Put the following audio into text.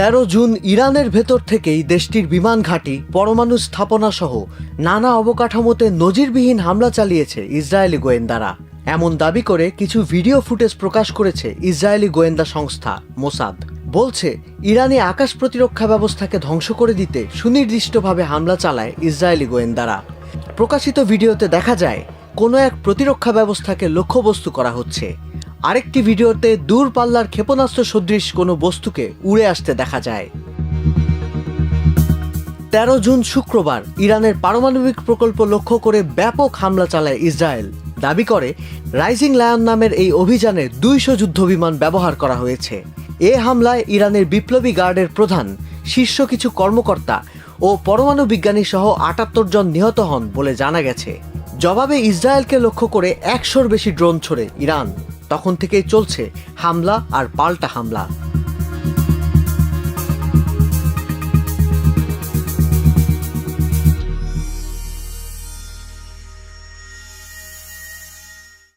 তেরো জুন ইরানের ভেতর থেকেই দেশটির বিমান ঘাঁটি, পরমাণু স্থাপনা সহ নানা অবকাঠামোতে নজিরবিহীন হামলা চালিয়েছে ইসরায়েলি গোয়েন্দারা। এমন দাবি করে কিছু ভিডিও ফুটেজ প্রকাশ করেছে ইসরায়েলি গোয়েন্দা সংস্থা, মোসাদ। বলছে, ইরানি আকাশ প্রতিরক্ষা ব্যবস্থাকে ধ্বংস করে দিতে সুনির্দিষ্টভাবে হামলা চালায় ইসরায়েলি গোয়েন্দারা। প্রকাশিত ভিডিওতে দেখা যায়, কোনো এক প্রতিরক্ষা ব্যবস্থাকে লক্ষ্যবস্তু করা হচ্ছে। আরেকটি ভিডিওতে দূরপাল্লার ক্ষেপণাস্ত্র সদৃশ কোনো বস্তুকে উড়ে আসতে দেখা যায়। তেরো জুন শুক্রবার ইরানের পারমাণবিক প্রকল্প লক্ষ্য করে ব্যাপক হামলা চালায় ইসরায়েল। দাবি করে, রাইজিং লায়ন নামের এই অভিযানে দুইশো যুদ্ধবিমান ব্যবহার করা হয়েছে। এ হামলায় ইরানের বিপ্লবী গার্ডের প্রধান, শীর্ষ কিছু কর্মকর্তা ও পরমাণু বিজ্ঞানী সহ আটাত্তর জন নিহত হন বলে জানা গেছে। জবাবে ইসরায়েলকে লক্ষ্য করে একশোর বেশি ড্রোন ছোড়ে ইরান। তখন থেকেই চলছে হামলা আর পাল্টা হামলা।